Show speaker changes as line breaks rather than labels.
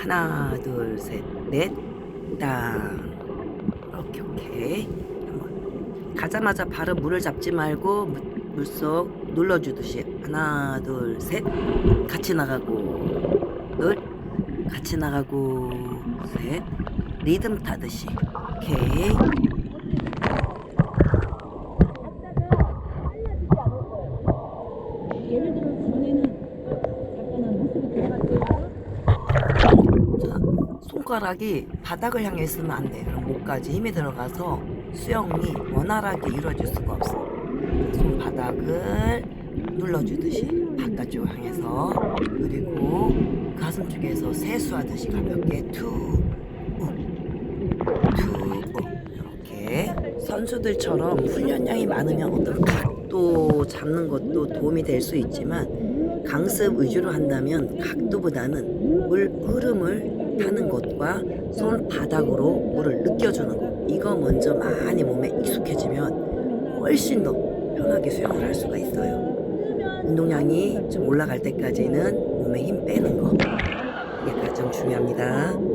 하나, 둘, 셋, 넷, 땅. 오케이, 오케이. 한번 가자마자 바로 물을 잡지 말고 물- 물속 눌러주듯이 하나, 둘, 셋, 같이 나가고 둘, 같이 나가고 셋, 리듬 타듯이. 오케이.
예를 들어 전에는 잠깐만 모습이 들어갔어요.
자, 손가락이 바닥을 향해 있으면 안 돼. 그럼 목까지 힘이 들어가서 수영이 원활하게 이루어질 수가 없어. 자, 손바닥을 눌러주듯이 바깥쪽 향해서 그리고 가슴 쪽에서 세수하듯이 가볍게 투, 우, 투, 우. 이렇게 선수들처럼 훈련량이 많으면 어떤 각도 잡는 것도 도움이 될 수 있지만 강습 위주로 한다면 각도보다는 물 흐름을 타는 것과 손바닥으로 물을 느껴주는 것 이거 먼저 많이 몸에 익숙해지면 훨씬 더 편하게 수영을 할 수가 있어요. 운동량이 좀 올라갈 때까지는 몸에 힘 빼는 거 이게 가장 중요합니다.